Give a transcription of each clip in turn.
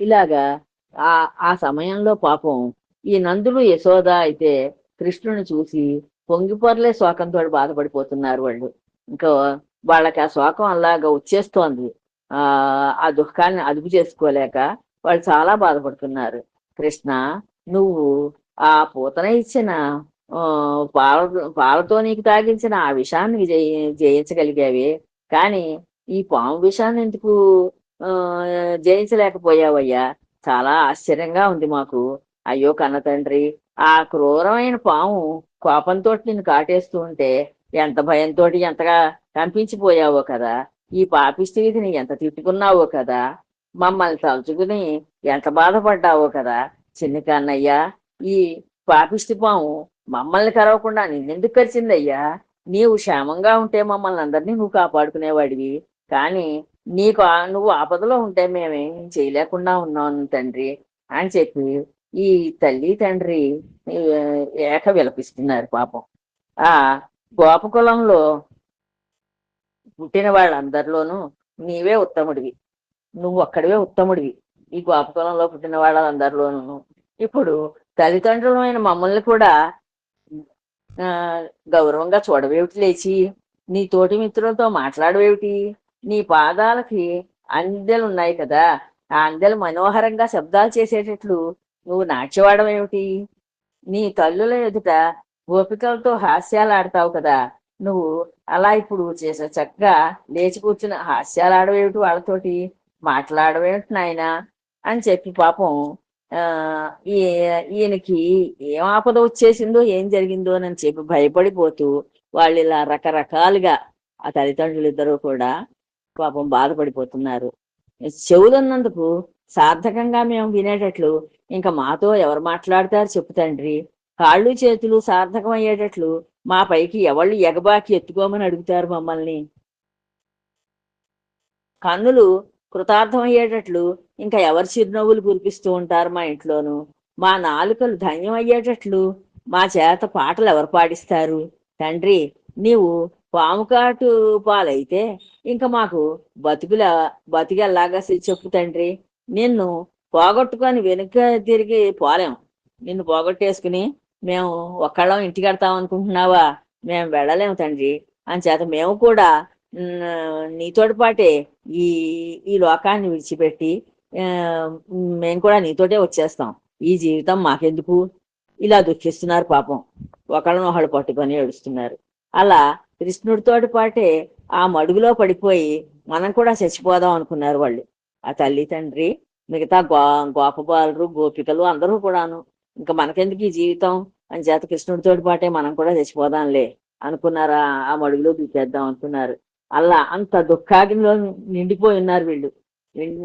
ఇలాగా ఆ ఆ సమయంలో పాపం ఈ నందులు యశోద అయితే కృష్ణుని చూసి పొంగిపొరలే శోకంతో బాధపడిపోతున్నారు వాళ్ళు. ఇంకా వాళ్ళకి ఆ శోకం అలాగా వచ్చేస్తోంది. ఆ ఆ దుఃఖాన్ని అదుపు చేసుకోలేక వాళ్ళు చాలా బాధపడుతున్నారు. కృష్ణ నువ్వు ఆ పూతన ఇచ్చిన పాల పాలతో నీకు తాగించిన ఆ విషాన్ని జయి జయించగలిగావి. కానీ ఈ పాము విషాన్ని ఎందుకు జయించలేకపోయావయ్యా. చాలా ఆశ్చర్యంగా ఉంది మాకు. అయ్యో కన్న తండ్రి ఆ క్రూరమైన పాము కోపంతో నిన్ను కాటేస్తూ ఉంటే ఎంత భయంతో ఎంతగా కంపించిపోయావో కదా. ఈ పాపిష్టి వీధిని ఎంత తిట్టుకున్నావో కదా. మమ్మల్ని తలుచుకుని ఎంత బాధపడ్డావో కదా. చిన్న కన్నయ్య ఈ పాపిష్టి పాము మమ్మల్ని కరవకుండా నిన్నెందుకు కరిచిందయ్యా? నీవు క్షేమంగా ఉంటే మమ్మల్ని అందరినీ నువ్వు కాపాడుకునేవాడివి. కానీ నీకు ఆ- నువ్వు ఆపదలో ఉంటే మేమేం చేయలేకుండా ఉన్నాం తండ్రి అని చెప్పి ఈ తల్లి తండ్రి ఏక విలపిస్తున్నారు పాపం. ఆ గోపకులంలో పుట్టిన వాళ్ళందరిలోనూ నీవే ఉత్తముడివి. నువ్వు ఒక్కడివే ఉత్తముడివి. ఈ గోపకులంలో పుట్టిన వాళ్ళందరిలోనూ. ఇప్పుడు తల్లిదండ్రులమైన మమ్మల్ని కూడా ఆ గౌరవంగా చూడవేమిటి లేచి? నీ తోటి మిత్రులతో మాట్లాడవేమిటి? నీ పాదాలకి అందెలు ఉన్నాయి కదా ఆ అందెలు మనోహరంగా శబ్దాలు చేసేటట్లు నువ్వు నాట్యవాడడం ఏమిటి? నీ తల్లుల ఎదుట గోపికలతో హాస్యాలు ఆడతావు కదా నువ్వు అలా ఇప్పుడు చేసే చక్కగా లేచి కూర్చుని హాస్యాలాడవేమిటి వాళ్ళతోటి? మాట్లాడవేమిటి నాయనా? అని చెప్పి పాపం ఆ ఈ ఈయనకి ఏం ఆపద వచ్చేసిందో ఏం జరిగిందో అని చెప్పి భయపడిపోతూ వాళ్ళు ఇలా రకరకాలుగా ఆ తల్లిదండ్రులు ఇద్దరు కూడా పాపం బాధపడిపోతున్నారు. చెవులున్నందుకు సార్థకంగా మేము వినేటట్లు ఇంకా మాతో ఎవరు మాట్లాడతారు చెప్పు తండ్రి. కాళ్ళు చేతులు సార్థకం అయ్యేటట్లు మా పైకి ఎవళ్ళు ఎగబాకి ఎత్తుకోమని అడుగుతారు మమ్మల్ని. కన్నులు కృతార్థం అయ్యేటట్లు ఇంకా ఎవరు చిరునవ్వులు కురిపిస్తూ ఉంటారు మా ఇంట్లోనూ. మా నాలుకలు ధన్యం అయ్యేటట్లు మా చేత పాటలు ఎవరు పాడిస్తారు? తండ్రి నీవు పాముకాటు పాలైతే ఇంకా మాకు బతుకుల బతికెల్లాగా చెప్పు తండ్రి. నిన్ను పోగొట్టుకొని వెనుక తిరిగి పోలేం. నిన్ను పోగొట్టేసుకుని మేము ఒక్కళ్ళం ఇంటికి వెడతాం అనుకుంటున్నావా? మేము వెళ్ళలేము తండ్రి. అని చేత మేము కూడా నీతోటి పాటే ఈ ఈ లోకాన్ని విడిచిపెట్టి మేము కూడా నీతోటే వచ్చేస్తాం. ఈ జీవితం మాకెందుకు? ఇలా దుఃఖిస్తున్నారు పాపం. ఒకళ్ళని ఒకళ్ళు పట్టుకొని ఏడుస్తున్నారు. అలా కృష్ణుడితోటి పాటే ఆ మడుగులో పడిపోయి మనం కూడా చచ్చిపోదాం అనుకున్నారు వాళ్ళు. ఆ తల్లి తండ్రి మిగతా గో గోపబాలు గోపికలు అందరూ కూడాను. ఇంకా మనకెందుకు ఈ జీవితం? అని చేత కృష్ణుడితోటి పాటే మనం కూడా చచ్చిపోదాంలే అనుకున్నారా? ఆ మడుగులో దూకేద్దాం అనుకున్నారు. అలా అంత దుఃఖాగ్నిలో నిండిపోయి ఉన్నారు వీళ్ళు.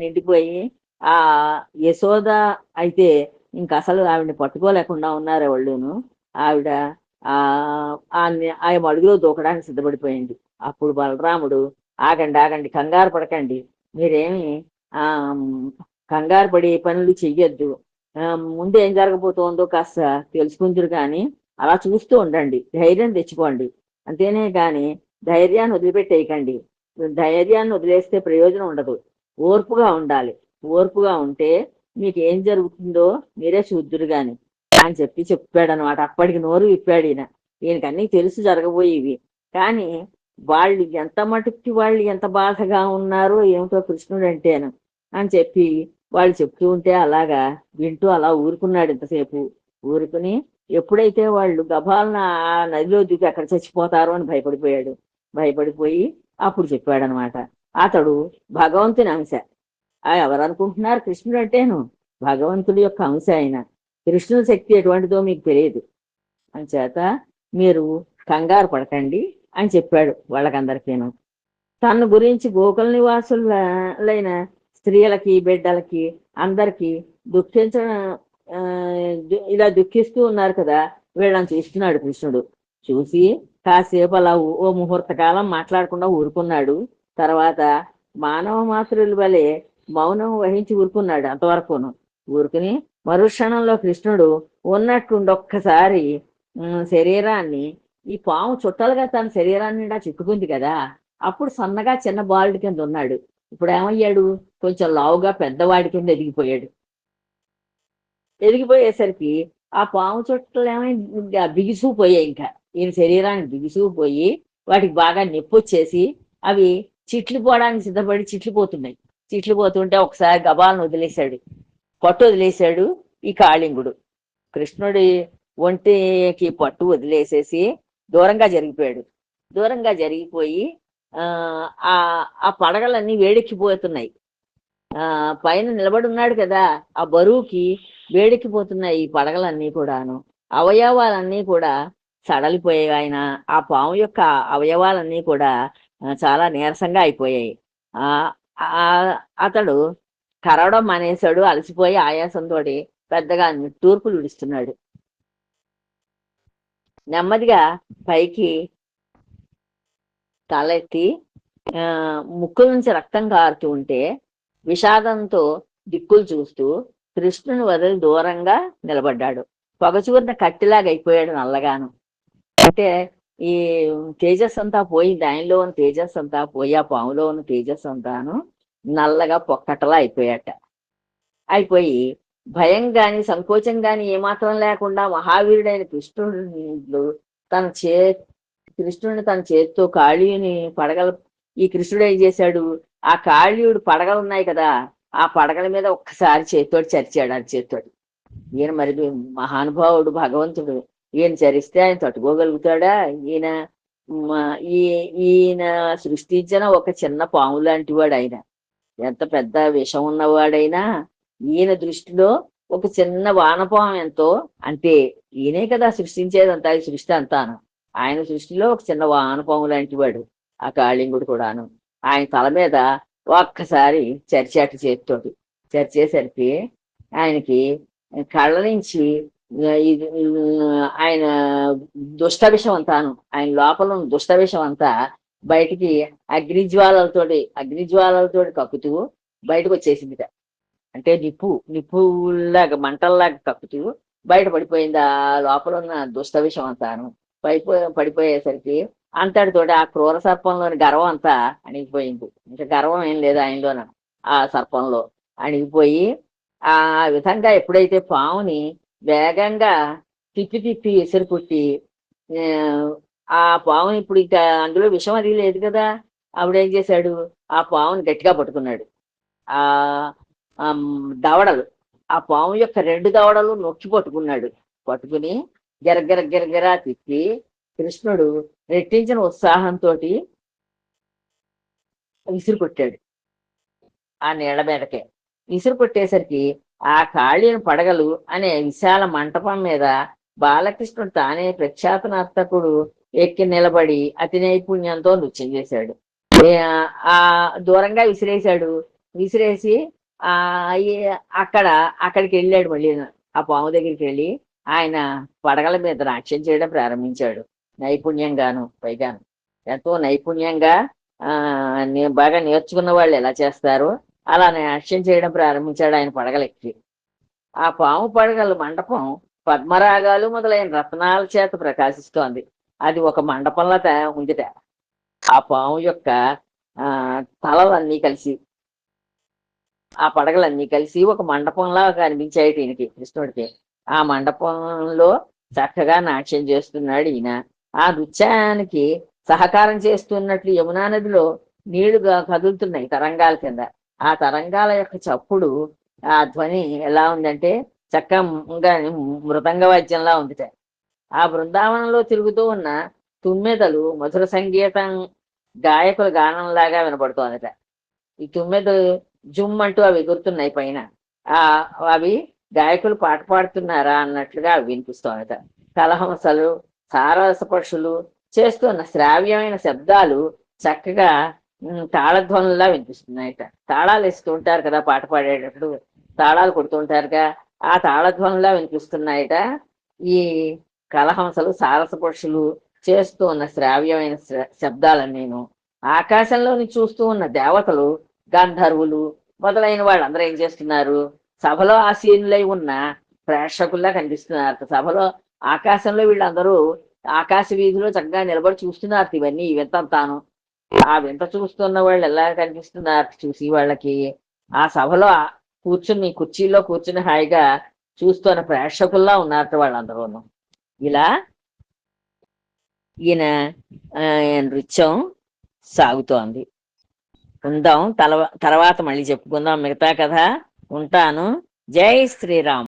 నిండిపోయి ఆ యశోద అయితే ఇంకా అసలు ఆవిడని పట్టుకోలేకుండా ఉన్నారు వాళ్ళును. ఆవిడ ఆ ఆయన ని- దూకడానికి సిద్ధపడిపోయింది. అప్పుడు బలరాముడు ఆగండి ఆగండి కంగారు పడకండి. మీరేమి కంగారు పడి పనులు చెయ్యొద్దు. ముందు ఏం జరగబోతోందో కాస్త తెలుసుకుందరు కానీ అలా చూస్తూ ఉండండి. ధైర్యం తెచ్చుకోండి. అంతేనే కానీ ధైర్యాన్ని వదిలిపెట్టేయకండి. ధైర్యాన్ని వదిలేస్తే ప్రయోజనం ఉండదు. ఓర్పుగా ఉండాలి. ఓర్పుగా ఉంటే మీకు ఏం జరుగుతుందో మీరే చూద్దురు కానీ అని చెప్పి చెప్పాడు అనమాట అప్పటికి నోరు విప్పాడు ఈయన. ఈయనకి అన్నీ తెలుసు జరగబోయేవి. కానీ వాళ్ళు ఎంత మటుక్కి వాళ్ళు ఎంత బాధగా ఉన్నారో ఏమిటో కృష్ణుడు అంటేను అని చెప్పి వాళ్ళు చెప్తూ ఉంటే అలాగా వింటూ అలా ఊరుకున్నాడు ఇంతసేపు. ఊరుకుని ఎప్పుడైతే వాళ్ళు గభాలన ఆ నదిలో దిగి అక్కడ చచ్చిపోతారో అని భయపడిపోయాడు. భయపడిపోయి అప్పుడు చెప్పాడనమాట అతడు భగవంతుని అంశ. ఆ ఎవరనుకుంటున్నారు కృష్ణుడు అంటేను భగవంతుడి యొక్క అంశ ఆయన. కృష్ణుని శక్తి ఎటువంటిదో మీకు తెలియదు. అంచేత మీరు కంగారు పడకండి అని చెప్పాడు వాళ్ళకందరికీను తన గురించి గోకుల నివాసులైన స్త్రీలకి బిడ్డలకి అందరికీ దుఃఖించడం ఆ, ఇలా దుఃఖిస్తూ ఉన్నారు కదా వీళ్ళని చూస్తున్నాడు కృష్ణుడు. చూసి కాసేపు అలా ఓ ముహూర్త కాలం మాట్లాడకుండా ఊరుకున్నాడు. తర్వాత మానవ మాతృలు వలె మౌనం వహించి ఊరుకున్నాడు అంతవరకును. ఊరుకుని మరుక్షణంలో కృష్ణుడు ఉన్నట్టుండి ఒక్కసారి శరీరాన్ని ఈ పాము చుట్టాలుగా తన శరీరాన్ని నిండా చుట్టుకుంది కదా అప్పుడు సన్నగా చిన్న బాలుడి కింద ఉన్నాడు. ఇప్పుడు ఏమయ్యాడు? కొంచెం లావుగా పెద్దవాడి కింద ఎదిగిపోయాడు. ఎదిగిపోయేసరికి ఆ పాము చుట్టలు ఏమైంది బిగిసిపోయాయి ఇంకా. ఈయన శరీరాన్ని బిగిసిపోయి వాటికి బాగా నొప్పి వచ్చేసి అవి చిట్లు పోవడానికి సిద్ధపడి చిట్లు పోతున్నాయి. చిట్లు పోతుంటే ఒకసారి గబాలను వదిలేశాడు. పట్టు వదిలేశాడు ఈ కాళింగుడు. కృష్ణుడి ఒంటికి పట్టు వదిలేసేసి దూరంగా జరిగిపోయాడు. దూరంగా జరిగిపోయి ఆ ఆ పడగలన్నీ వేడెక్కిపోతున్నాయి. ఆ పైన నిలబడి ఉన్నాడు కదా ఆ బరువుకి వేడెక్కిపోతున్నాయి ఈ పడగలన్నీ కూడాను. అవయవాలన్నీ కూడా సడలిపోయాయి ఆయన. ఆ పాము యొక్క అవయవాలన్నీ కూడా చాలా నీరసంగా అయిపోయాయి. ఆ- అతడు కరవడం మానేశాడు అలసిపోయి ఆయాసంతో పెద్దగా తూర్పులు విడుస్తున్నాడు. నెమ్మదిగా పైకి తలెత్తి ఆ, ముక్కు నుంచి రక్తం కారుతూ ఉంటే విషాదంతో దిక్కులు చూస్తూ కృష్ణుని వదిలి దూరంగా నిలబడ్డాడు. పొగచూరిన కట్టిలాగా అయిపోయాడు నల్లగాను. అంటే ఈ తేజస్ అంతా పోయింది ఆయనలో ఉన్న తేజస్ అంతా పోయి ఆ పాములో ఉన్న తేజస్ అంతాను నల్లగా పొక్కటలా అయిపోయాట. అయిపోయి భయం గాని సంకోచం గాని ఏమాత్రం లేకుండా మహావీరుడైన కృష్ణుడు తన చే కృష్ణుడిని తన చేతితో కాళీని పడగల ఈ కృష్ణుడు ఏం చేశాడు? ఆ కాళీయుడు పడగలు ఉన్నాయి కదా ఆ పడగల మీద ఒక్కసారి చేతితోటి చరిచాడు ఆ చేతితోటి ఈయన మరి మహానుభావుడు భగవంతుడు. ఈయన చరిస్తే ఆయన తట్టుకోగలుగుతాడా? ఈయన ఈ ఈయన సృష్టించిన ఒక చిన్న పాము లాంటి వాడు ఆయన. ఎంత పెద్ద విషం ఉన్నవాడైనా ఈయన దృష్టిలో ఒక చిన్న వానపాము ఎంతో అంటే ఈయనే కదా సృష్టించేదంతా ఈ సృష్టి అంతాను. ఆయన సృష్టిలో ఒక చిన్న వానపాము లాంటి వాడు ఆ కాళింగుడు కూడాను. ఆయన తల మీద ఒక్కసారి చరిచాట చేతితోటి చర్చేసరికి ఆయనకి కళ్ళ నుంచి ఇది ఆయన దుష్ట విషం అంతాను. ఆయన లోపల ఉన్న దుష్ట విషం అంతా బయటికి అగ్నిజ్వాలలతోటి అగ్నిజ్వాలలతోటి కక్కుతూ బయటకు వచ్చేసిందిట అంటే నిప్పు నిప్పులాగా మంటల్లాగా కక్కుతూ బయట పడిపోయింది ఆ లోపల ఉన్న దుష్ట విషం అంతాను పడిపో పడిపోయేసరికి అంతటితోటి ఆ క్రూర సర్పంలోని గర్వం అంతా అణిగిపోయింది. ఇంకా గర్వం ఏం లేదు ఆయనలోన ఆ సర్పంలో. అణిగిపోయి ఆ విధంగా ఎప్పుడైతే పాముని వేగంగా తిప్పి తిప్పి ఎసురు కుట్టి ఆ, ఆ పావుని ఇప్పుడు ఇక అందులో విషం అది లేదు కదా. ఆవిడ ఏం చేశాడు? ఆ పావుని గట్టిగా పట్టుకున్నాడు. ఆ దవడలు. ఆ పాము యొక్క రెండు దవడలు నొక్కి పట్టుకున్నాడు. పట్టుకుని గిరగిర గిరగిరా తిప్పి కృష్ణుడు రెట్టించిన ఉత్సాహంతో విసిరు కొట్టాడు ఆ నీళ్ళ మీదకే. విసిరు కొట్టేసరికి ఆ కాళీని పడగలు అనే విశాల మంటపం మీద బాలకృష్ణుడు తానే ప్రఖ్యాత నర్తకుడు ఎక్కి నిలబడి అతి నైపుణ్యంతో నృత్యం చేశాడు. ఆ దూరంగా విసిరేశాడు. విసిరేసి ఆ అక్కడ అక్కడికి వెళ్ళాడు మళ్ళీ. ఆ పాము దగ్గరికి వెళ్ళి ఆయన పడగల మీద నాట్యం చేయడం ప్రారంభించాడు. నైపుణ్యంగాను పైగాను. ఎంతో నైపుణ్యంగా ఆ బాగా నేర్చుకున్న వాళ్ళు ఎలా చేస్తారు? అలా నాట్యం చేయడం ప్రారంభించాడు ఆయన పడగలెక్కి ఆ పాము పడగల మండపం పద్మరాగాలు మొదలైన రత్నాల చేత ప్రకాశిస్తోంది. అది ఒక మండపంలో ఉందిట. ఆ పాము యొక్క ఆ తలలన్నీ కలిసి ఆ పడగలన్నీ కలిసి ఒక మండపంలా కనిపించాయి ఈయనకి కృష్ణుడికి. ఆ మండపంలో చక్కగా నాట్యం చేస్తున్నాడు ఈయన. ఆ నృత్యానికి సహకారం చేస్తున్నట్లు యమునా నదిలో నీళ్ళుగా కదులుతున్నాయి తరంగాల కింద. ఆ తరంగాల యొక్క చప్పుడు ఆ ధ్వని ఎలా ఉందంటే చక్కగా మృదంగ వాద్యంలా ఉందిట. ఆ బృందావనంలో తిరుగుతూ ఉన్న తుమ్మెదలు మధుర సంగీతం గాయకుల గానంలాగా వినపడుతోందట. ఈ తుమ్మెదలు జుమ్ అంటూ అవి ఎగురుతున్నాయి పైన. ఆ అవి గాయకులు పాట పాడుతున్నారా అన్నట్లుగా అవి వినిపిస్తోందట. కలహంసలు సారస పక్షులు చేస్తున్న శ్రావ్యమైన శబ్దాలు చక్కగా ఉమ్, తాళధ్వనులా వినిపిస్తున్నాయట. తాళాలు వేస్తూ ఉంటారు కదా పాట పాడేటప్పుడు. తాళాలు కొడుతుంటారుగా ఆ తాళధ్వనులా వినిపిస్తున్నాయట. ఈ కలహంసలు సారస పక్షులు చేస్తూ ఉన్న శ్రావ్యమైన శ- శబ్దాలన్నీను ఆకాశంలోని చూస్తూ ఉన్న దేవతలు గంధర్వులు మొదలైన వాళ్ళందరూ ఏం చేస్తున్నారు? సభలో ఆసీనులై ఉన్న ప్రేక్షకుల్లా కనిపిస్తున్నారు. సభలో ఆకాశంలో వీళ్ళందరూ ఆకాశ వీధిలో చక్కగా నిలబడి చూస్తున్నారు. ఇవన్నీ ఇవంతాను ఆ వింత చూస్తున్న వాళ్ళు ఎలా కనిపిస్తున్నారు? చూసి వాళ్ళకి ఆ సభలో కూర్చుని కుర్చీలో కూర్చుని హాయిగా చూస్తున్న ప్రేక్షకుల్లా ఉన్నారు వాళ్ళందరూను. ఇలా ఈయన నృత్యం సాగుతోంది. ఉందాం తల తర్వాత మళ్ళీ చెప్పుకుందాం. మిగతా కథ ఉంటాను. జై శ్రీరామ్.